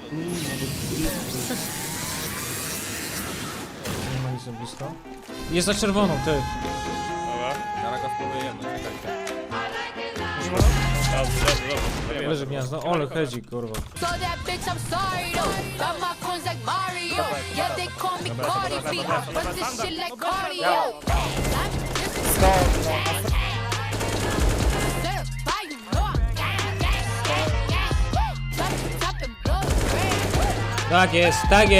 Nie ma nic blisko. Jest za czerwoną, ty. Dobra. Zaraz go spróbujemy, czekajcie. Dobrze, dobrze. Leży gniazdo. Ole, hedzi, kurwa. So that bitch, I'm sorry though. Got my like Mario. Yeah, they call me Cardi B. But this shit like cardio. Certified, it up like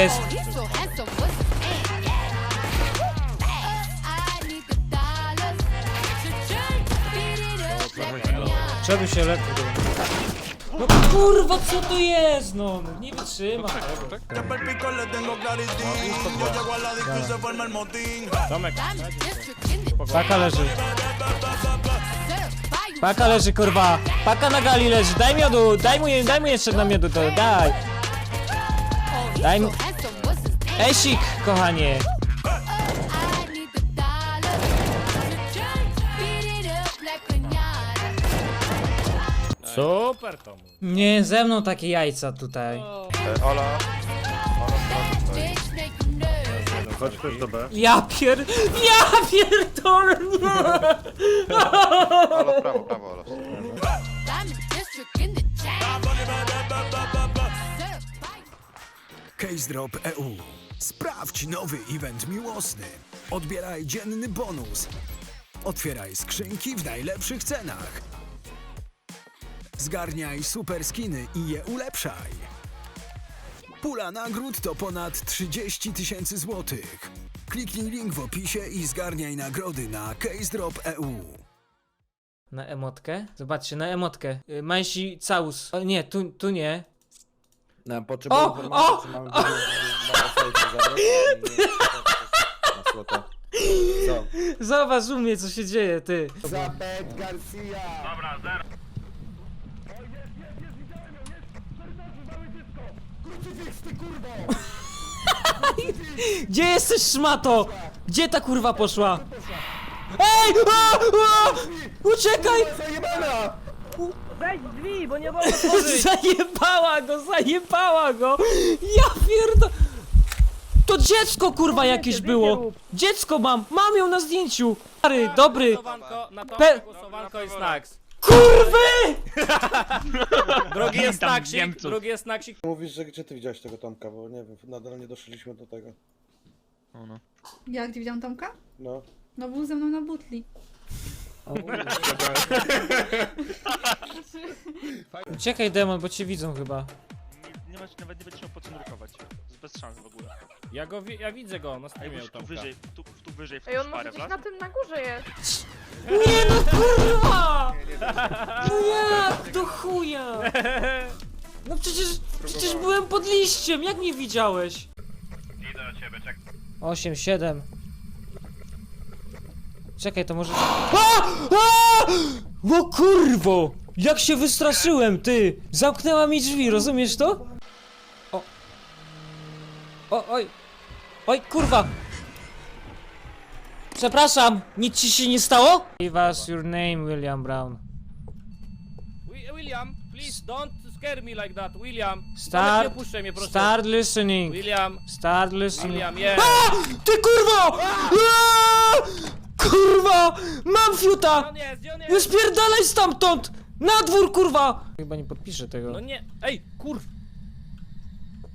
Rihanna. Przebył się lekko. No kurwa, co to jest? No, nie wytrzyma. Tomek, Paka leży. Paka leży, kurwa. Paka na gali leży. Daj miodu, daj mu, daj mu jeszcze na miodu, to daj. Daj mi-? Esik, kochanie. Super Tomu. Nie, ze mną takie jajca tutaj. Ola. You nervous. Chodź ktoś do B. Ja pier... Ja pierdolę! Ola, prawo, prawo, Ola. Case Drop EU. Sprawdź nowy event miłosny. Odbieraj dzienny bonus. Otwieraj skrzynki w najlepszych cenach. Zgarniaj super skiny i je ulepszaj. Pula nagród to ponad 30 tysięcy złotych. Kliknij link w opisie i zgarniaj nagrody na Case Drop E EU. Na emotkę? Zobaczcie, na emotkę. Y, Majsi całus. O, nie, tu, tu nie. No, potrzebuję O, informacji, o, czy mamy na website zabrać, czy nie. Na słota. Co? Zobacz u mnie, co się dzieje, ty. Zabet Garcia! Gdzie jesteś, szmato? Gdzie ta kurwa poszła? Ej! A, a! Uciekaj! Weź drzwi, bo nie mogę Zajebała go, zajebała go! Ja pierdo... To dziecko kurwa jakieś było! Dziecko mam! Mam ją na zdjęciu! Stary, dobry! Głosowanko, na to Pe- głosowanko i snacks. Kurwy! Drugi jest snacksik, drugi jest. Mówisz, że gdzie ty widziałeś tego Tomka, bo nie wiem, nadal nie doszliśmy do tego. Jak gdzie widziałam Tomka? No. No był ze mną na butli. Uciekaj demon, bo cię widzą chyba. Nie masz, nawet nie będziesz miał po co nurkować. Bez szans w ogóle. Ja go, wi- ja widzę go na streamie musisz tu Tomka. wyżej, tu, tu wyżej w Ej, tą on może szparę gdzieś wlazł. na tym na górze jest. Nie no kurwa! No jak do chuja? No przecież, przecież byłem pod liściem, jak nie widziałeś? Idę do ciebie, czek. 8, 7. Czekaj, to może... A! A! O kurwo! Jak się wystraszyłem, ty! Zamknęła mi drzwi, rozumiesz to? O... O, oj! Oj, kurwa! Przepraszam, nic ci się nie stało? Give us your name, William Brown. Wi- William, please don't scare me like that, William. Start, nie puszczaj mnie, proszę. start listening. William, Start listening. William, yeah. Ty kurwo! Aaa! Kurwa! Mam fiuta! On jest, on No jest? spierdalaj stamtąd! Na dwór, kurwa! Chyba nie podpiszę tego. No nie, ej, kurw.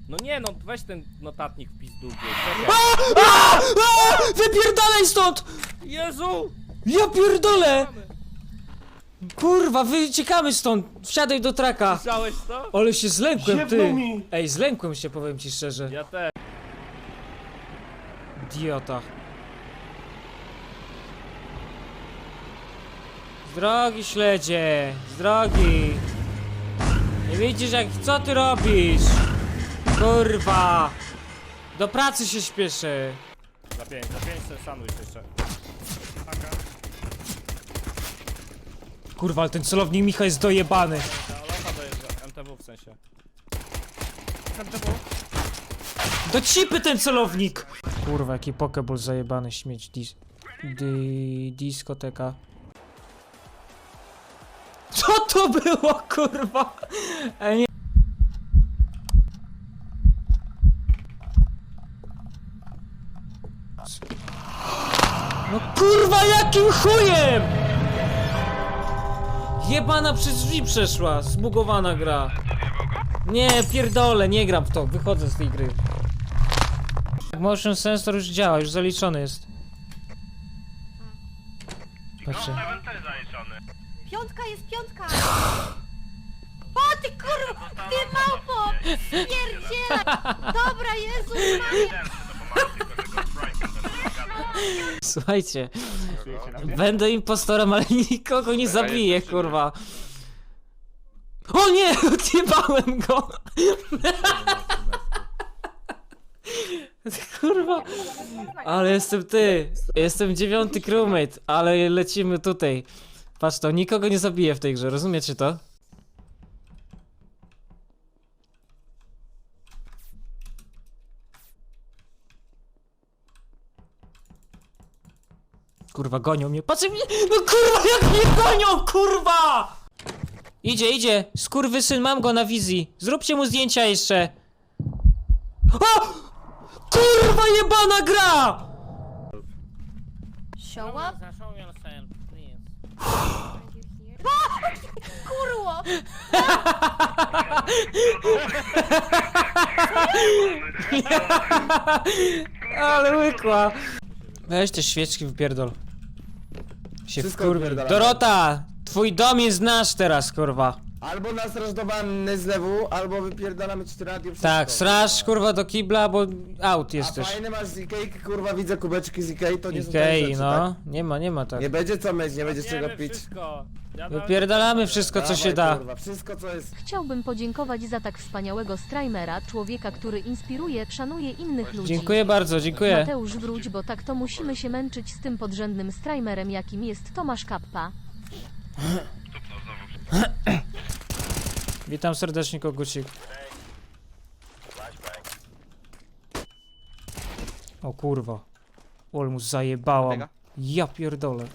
No nie no, weź ten notatnik w pizdu. Czekaj. A! A! Wypierdalaj stąd! Jezu! Ja pierdolę! Kurwa, wyciekamy stąd! Wsiadaj do traka! Słyszałeś to? Ale się zlękłem, ty! Ej, zlękłem się, powiem ci szczerze. Ja też. Idiota. Z drogi śledzie! Z drogi! Nie widzisz jak... co ty robisz? Kurwa! Do pracy się śpieszę! Za pięć, za pięć ten sandwich jeszcze. Kurwa, ale ten celownik Micha jest dojebany. Ta Aloha dojeżdża, MTW w sensie. Do cipy ten celownik! Kurwa, jaki pokeball zajebany śmieć. Dis... Di... Diskoteka to było, kurwa? Ej, nie. No kurwa, jakim chujem? Jebana przez drzwi przeszła, zbugowana gra. Nie, pierdolę, nie gram w to, wychodzę z tej gry. Tak, motion sensor już działa, już zaliczony jest. Patrzę. Piątka jest piątka! O ty kurwa! Ty małpo! Pierdzielaj! Dobra, Jezus Maria! Słuchajcie, będę impostorem, ale nikogo nie zabiję, kurwa. O nie! Odjebałem go! Kurwa! Ale jestem ty! Jestem dziewiąty crewmate, ale lecimy tutaj. Patrz to, nikogo nie zabiję w tej grze, rozumiecie to? Kurwa, gonią mnie. Patrzcie mnie! No kurwa, jak mnie gonią, kurwa! Idzie, idzie. Skurwysyn, mam go na wizji. Zróbcie mu zdjęcia jeszcze. O! Kurwa, jebana gra! Show Kurło! Ale łykła. Weź te świeczki wypierdol. Się Wszystko wkurwi. wypierdalamy. Dorota! Twój dom jest nasz teraz, kurwa. Albo nas rażdowany z lewu, albo wypierdalamy ci radio. Tak, srasz kurwa do kibla, bo out A jesteś. fajny masz z Ikei, kurwa, widzę kubeczki z Ikei, to nie są Ikei, rzeczy, no. tak? Nie ma, nie ma tak. Nie będzie co myć, nie będzie z czego Wiemy pić. wszystko. Jadamy- Wypierdalamy wszystko, co Dawaj, się da. Kurwa, wszystko co jest. Chciałbym podziękować za tak wspaniałego streamera, człowieka, który inspiruje, szanuje innych ludzi. Dziękuję bardzo, dziękuję. Mateusz wróć, bo tak to musimy się męczyć z tym podrzędnym streamerem, jakim jest Tomasz Kappa. Witam serdecznie, kogucik. O kurwa. Olmus zajebałam. Ja pierdolę.